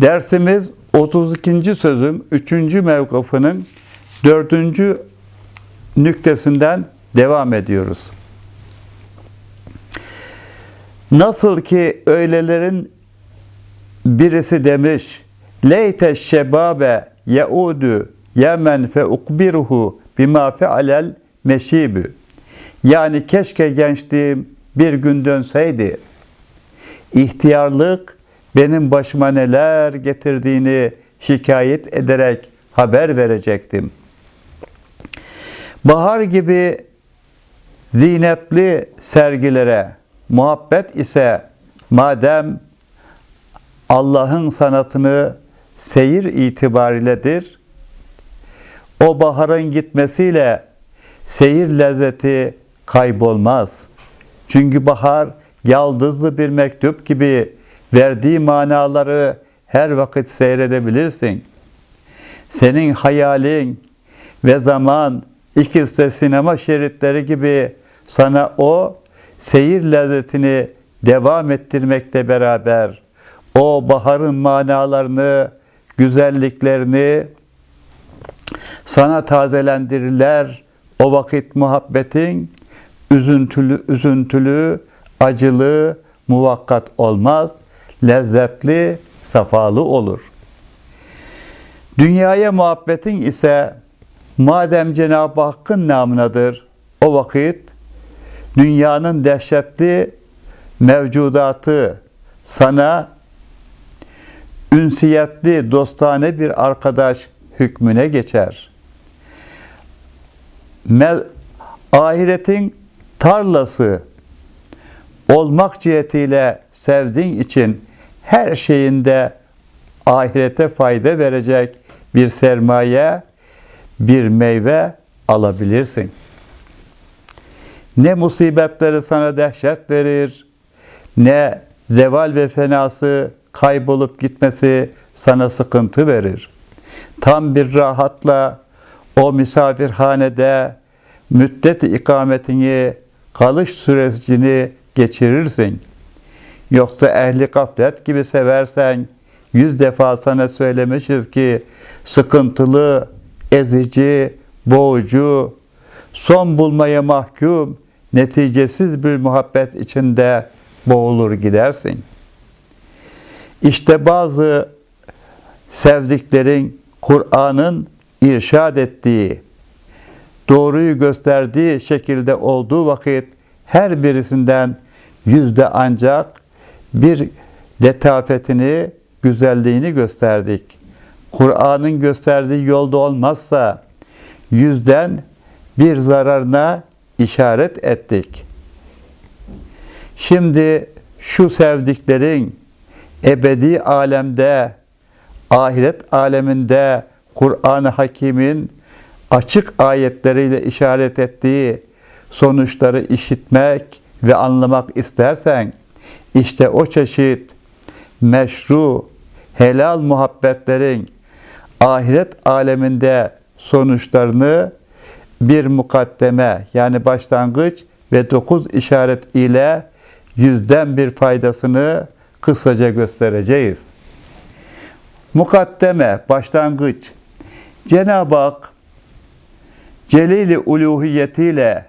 Dersimiz 32. sözün 3. mevkıfının 4. nüktesinden devam ediyoruz. Nasıl ki öylelerin birisi demiş Leyte şebabe yaudu yemen fe ukbiruhu bima fealel meşibü Yani keşke gençliğim bir gün dönseydi. İhtiyarlık benim başıma neler getirdiğini şikayet ederek haber verecektim. Bahar gibi zinetli sergilere muhabbet ise madem Allah'ın sanatını seyir itibariyledir. O baharın gitmesiyle seyir lezzeti kaybolmaz. Çünkü bahar yaldızlı bir mektup gibi verdiği manaları her vakit seyredebilirsin. Senin hayalin ve zaman ikisi de sinema şeritleri gibi sana o seyir lezzetini devam ettirmekle beraber o baharın manalarını, güzelliklerini sana tazelendirirler. O vakit muhabbetin üzüntülü, üzüntülü, acılı, muvakkat olmaz, lezzetli, safalı olur. Dünyaya muhabbetin ise madem Cenab-ı Hakk'ın namınadır, o vakit dünyanın dehşetli mevcudatı sana ünsiyetli, dostane bir arkadaş hükmüne geçer. Ahiretin tarlası olmak cihetiyle sevdiğin için her şeyinde ahirete fayda verecek bir sermaye, bir meyve alabilirsin. Ne musibetleri sana dehşet verir, ne zeval ve fenası kaybolup gitmesi sana sıkıntı verir. Tam bir rahatla o misafirhanede müddet ikametini, kalış sürecini geçirirsin. Yoksa ehli gaflet gibi seversen, yüz defa sana söylemişiz ki sıkıntılı, ezici, boğucu, son bulmaya mahkum, neticesiz bir muhabbet içinde boğulur gidersin. İşte bazı sevdiklerin Kur'an'ın irşad ettiği, doğruyu gösterdiği şekilde olduğu vakit her birisinden yüzde ancak bir letafetini, güzelliğini gösterdik. Kur'an'ın gösterdiği yolda olmazsa yüzden bir zararına işaret ettik. Şimdi şu sevdiklerin ebedi alemde, ahiret aleminde Kur'an-ı Hakim'in açık ayetleriyle işaret ettiği sonuçları işitmek ve anlamak istersen işte o çeşit meşru, helal muhabbetlerin ahiret aleminde sonuçlarını bir mukaddeme yani başlangıç ve dokuz işaret ile yüzden bir faydasını kısaca göstereceğiz. Mukaddeme, başlangıç. Cenab-ı Hak celili uluhiyetiyle,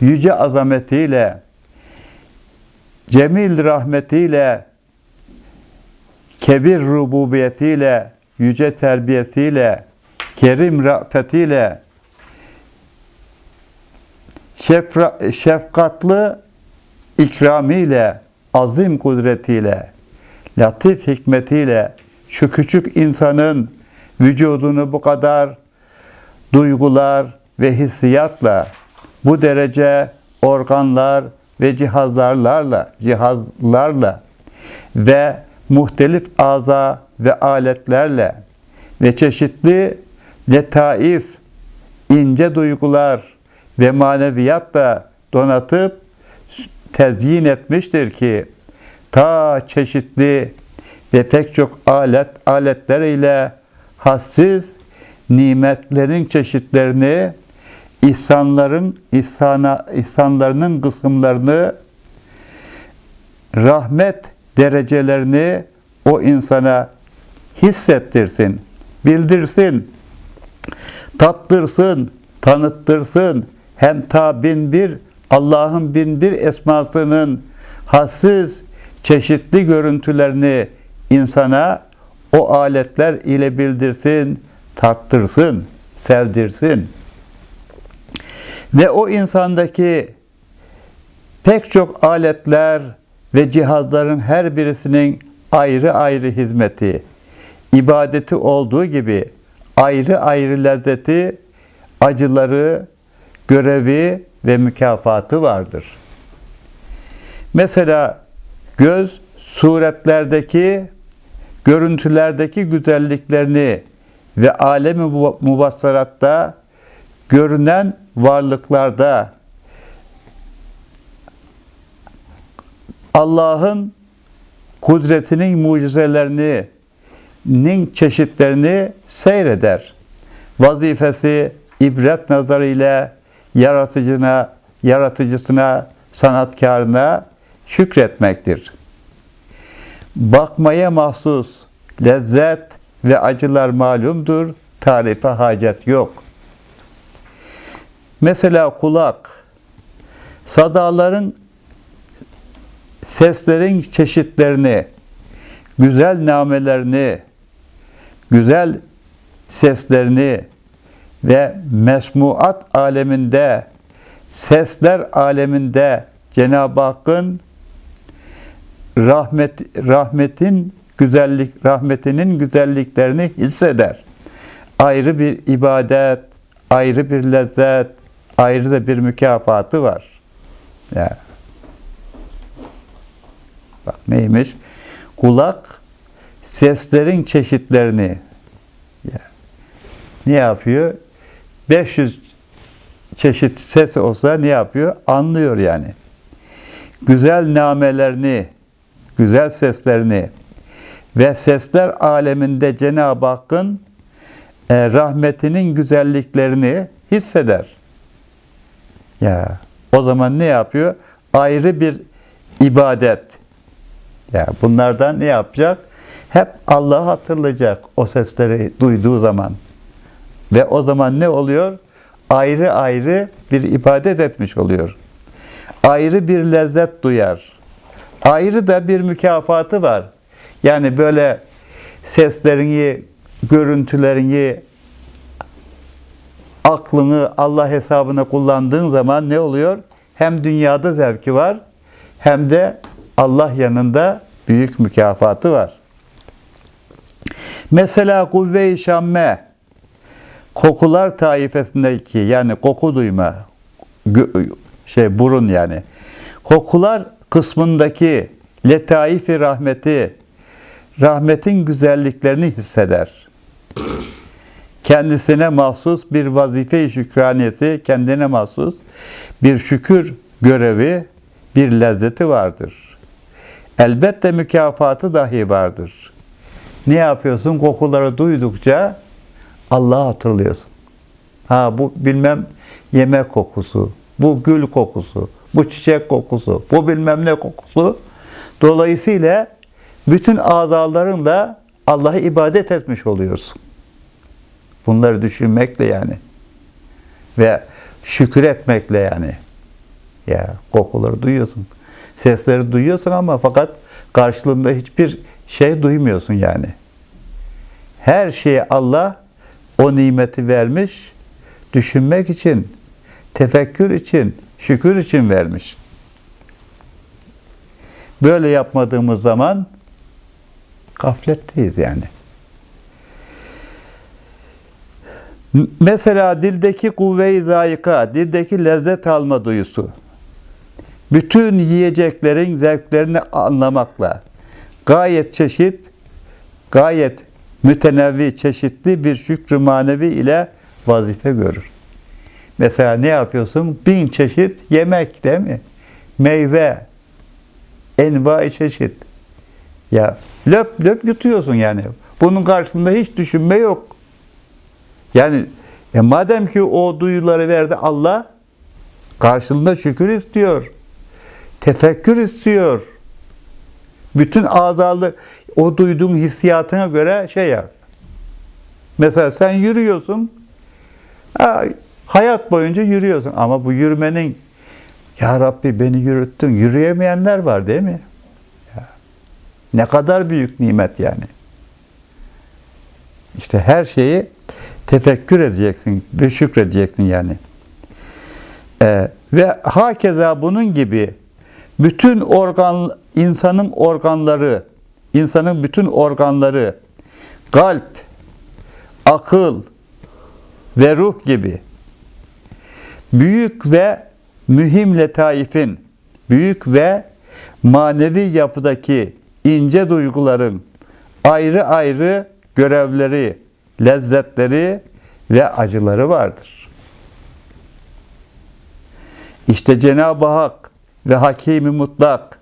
yüce azametiyle, cemil rahmetiyle, kebir rububiyetiyle, yüce terbiyesiyle, kerim rafetiyle, şefra, şefkatlı ikramiyle, azim kudretiyle, latif hikmetiyle şu küçük insanın vücudunu bu kadar duygular ve hissiyatla bu derece organlar ve cihazlarla cihazlarla ve muhtelif aza ve aletlerle ve çeşitli letaif, ince duygular ve maneviyatla donatıp tezyin etmiştir ki ta çeşitli ve pek çok alet aletler ile hassiz nimetlerin çeşitlerini ihsanların ihsana, ihsanlarının kısımlarını rahmet derecelerini o insana hissettirsin, bildirsin, tattırsın, tanıttırsın. Hem ta bin bir Allah'ın bin bir esmasının hassiz çeşitli görüntülerini insana o aletler ile bildirsin, tattırsın, sevdirsin. Ve o insandaki pek çok aletler ve cihazların her birisinin ayrı ayrı hizmeti, ibadeti olduğu gibi ayrı ayrı lezzeti, acıları, görevi ve mükafatı vardır. Mesela göz suretlerdeki, görüntülerdeki güzelliklerini ve alemi mubassaratta görünen varlıklarda Allah'ın kudretinin mucizelerini, nin çeşitlerini seyreder. Vazifesi ibret nazarıyla yaratıcına, yaratıcısına, sanatkarına şükretmektir. Bakmaya mahsus lezzet ve acılar malumdur, tarife hacet yok. Mesela kulak, sadaların, seslerin çeşitlerini, güzel namelerini, güzel seslerini ve mesmuat aleminde, sesler aleminde Cenab-ı Hakk'ın rahmet rahmetin güzellik rahmetinin güzelliklerini hisseder. Ayrı bir ibadet, ayrı bir lezzet, ayrı da bir mükafatı var. Ya. Bak neymiş? Kulak seslerin çeşitlerini ya. ne yapıyor? 500 çeşit ses olsa ne yapıyor? Anlıyor yani. Güzel namelerini, güzel seslerini ve sesler aleminde Cenab-ı Hakk'ın e, rahmetinin güzelliklerini hisseder. Ya o zaman ne yapıyor? Ayrı bir ibadet. Ya bunlardan ne yapacak? Hep Allah'ı hatırlayacak o sesleri duyduğu zaman. Ve o zaman ne oluyor? Ayrı ayrı bir ibadet etmiş oluyor. Ayrı bir lezzet duyar. Ayrı da bir mükafatı var. Yani böyle seslerini, görüntülerini, aklını Allah hesabına kullandığın zaman ne oluyor? Hem dünyada zevki var hem de Allah yanında büyük mükafatı var. Mesela kuvve-i şamme kokular taifesindeki yani koku duyma şey burun yani kokular kısmındaki letaifi rahmeti rahmetin güzelliklerini hisseder. Kendisine mahsus bir vazife-i şükraniyesi, kendine mahsus bir şükür görevi, bir lezzeti vardır. Elbette mükafatı dahi vardır. Ne yapıyorsun? Kokuları duydukça Allah'ı hatırlıyorsun. Ha bu bilmem yemek kokusu, bu gül kokusu, bu çiçek kokusu, bu bilmem ne kokusu. Dolayısıyla bütün azalarınla Allah'a ibadet etmiş oluyorsun. Bunları düşünmekle yani. Ve şükür etmekle yani. Ya kokuları duyuyorsun. Sesleri duyuyorsun ama fakat karşılığında hiçbir şey duymuyorsun yani. Her şeyi Allah o nimeti vermiş, düşünmek için, tefekkür için, şükür için vermiş. Böyle yapmadığımız zaman gafletteyiz yani. Mesela dildeki kuvve-i zayika, dildeki lezzet alma duyusu, bütün yiyeceklerin zevklerini anlamakla gayet çeşit, gayet mütenevvi, çeşitli bir şükrü manevi ile vazife görür. Mesela ne yapıyorsun? Bin çeşit yemek değil mi? Meyve, envai çeşit. Ya löp löp yutuyorsun yani. Bunun karşısında hiç düşünme yok. Yani e madem ki o duyuları verdi Allah, karşılığında şükür istiyor. Tefekkür istiyor. Bütün azalı o duyduğun hissiyatına göre şey yap. Mesela sen yürüyorsun, ha, hayat boyunca yürüyorsun ama bu yürümenin ya Rabbi beni yürüttün. Yürüyemeyenler var değil mi? Ya, ne kadar büyük nimet yani. İşte her şeyi tefekkür edeceksin ve şükredeceksin yani. Ee, ve hakeza bunun gibi bütün organ insanın organları, insanın bütün organları, kalp, akıl ve ruh gibi büyük ve mühim letaifin, büyük ve manevi yapıdaki ince duyguların ayrı ayrı görevleri, lezzetleri ve acıları vardır. İşte Cenab-ı Hak ve Hakimi Mutlak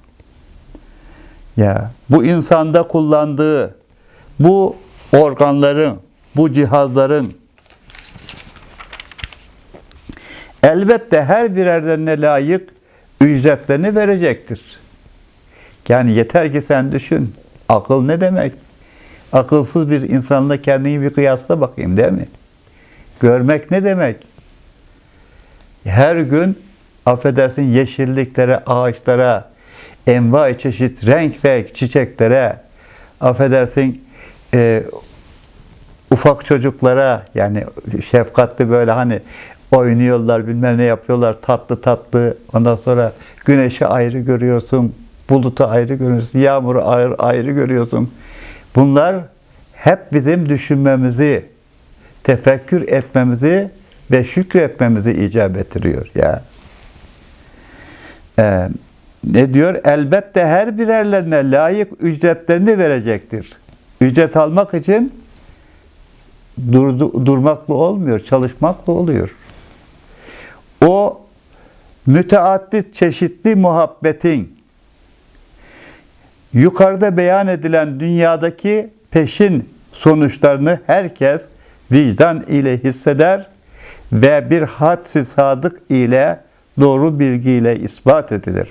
ya bu insanda kullandığı bu organların, bu cihazların elbette her birerlerine layık ücretlerini verecektir. Yani yeter ki sen düşün. Akıl ne demek? Akılsız bir insanla kendini bir kıyasla bakayım değil mi? Görmek ne demek? Her gün affedersin yeşilliklere, ağaçlara, envai çeşit renk renk çiçeklere, affedersin e, ufak çocuklara yani şefkatli böyle hani oynuyorlar bilmem ne yapıyorlar tatlı tatlı ondan sonra güneşi ayrı görüyorsun bulutu ayrı görüyorsun yağmuru ayrı, ayrı görüyorsun bunlar hep bizim düşünmemizi tefekkür etmemizi ve şükretmemizi icap ettiriyor ya. Ee, ne diyor? Elbette her birerlerine layık ücretlerini verecektir. Ücret almak için durdu, durmakla olmuyor, çalışmakla oluyor. O müteaddit çeşitli muhabbetin yukarıda beyan edilen dünyadaki peşin sonuçlarını herkes vicdan ile hisseder ve bir hadsi sadık ile doğru bilgiyle ispat edilir.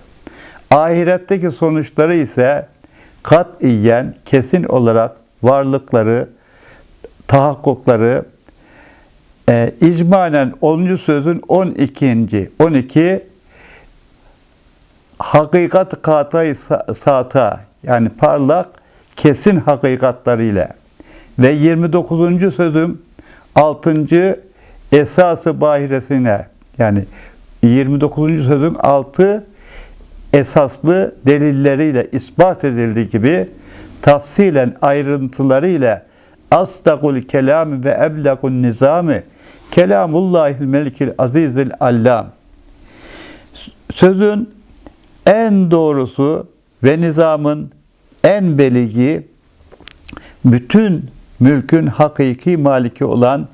Ahiretteki sonuçları ise katiyen kesin olarak varlıkları, tahakkukları e, icmanen 10. sözün 12. 12 hakikat katayı sata yani parlak kesin hakikatlarıyla ve 29. sözün 6. esası bahiresine yani 29. sözün 6 esaslı delilleriyle ispat edildiği gibi tafsilen ayrıntılarıyla asdakul kelam ve eblakun nizami kelamullahil melikil azizil allam sözün en doğrusu ve nizamın en beligi bütün mülkün hakiki maliki olan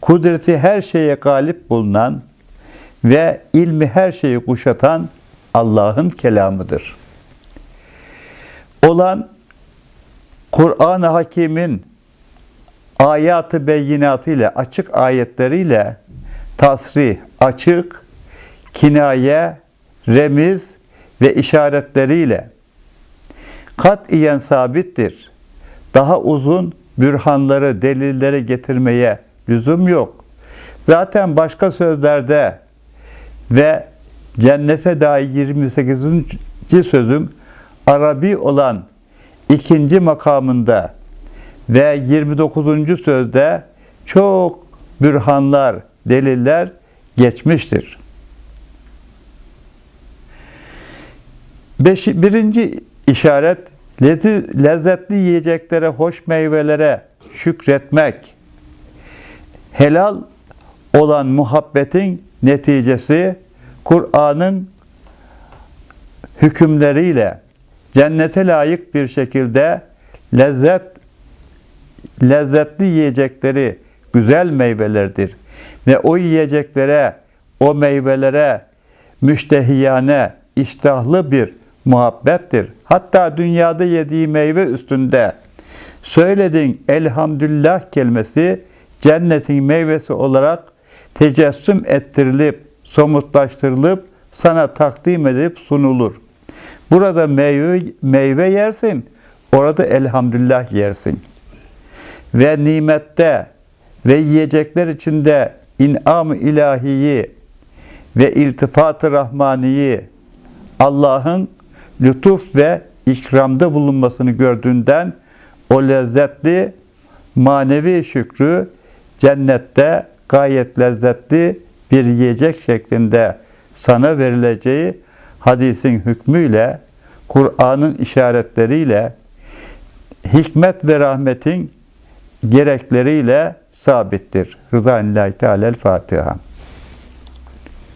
kudreti her şeye galip bulunan ve ilmi her şeyi kuşatan Allah'ın kelamıdır. Olan Kur'an-ı Hakim'in ayatı beyinatı ile açık ayetleriyle tasrih, açık, kinaye, remiz ve işaretleriyle katiyen sabittir. Daha uzun bürhanları, delilleri getirmeye lüzum yok. Zaten başka sözlerde ve cennete dair 28. sözüm Arabi olan ikinci makamında ve 29. sözde çok bürhanlar, deliller geçmiştir. Beş, birinci işaret lezzetli yiyeceklere, hoş meyvelere şükretmek. Helal olan muhabbetin neticesi Kur'an'ın hükümleriyle cennete layık bir şekilde lezzet lezzetli yiyecekleri güzel meyvelerdir. Ve o yiyeceklere, o meyvelere müştehiyane, iştahlı bir muhabbettir. Hatta dünyada yediği meyve üstünde söyledin elhamdülillah kelimesi cennetin meyvesi olarak tecessüm ettirilip, somutlaştırılıp sana takdim edip sunulur. Burada meyve, meyve yersin, Orada elhamdülillah yersin. Ve nimette ve yiyecekler içinde inam-ı ilahiyi ve iltifat-ı rahmaniyi Allah'ın lütuf ve ikramda bulunmasını gördüğünden o lezzetli manevi şükrü cennette gayet lezzetli bir yiyecek şeklinde sana verileceği hadisin hükmüyle, Kur'an'ın işaretleriyle, hikmet ve rahmetin gerekleriyle sabittir. Rıza Teala Fatiha.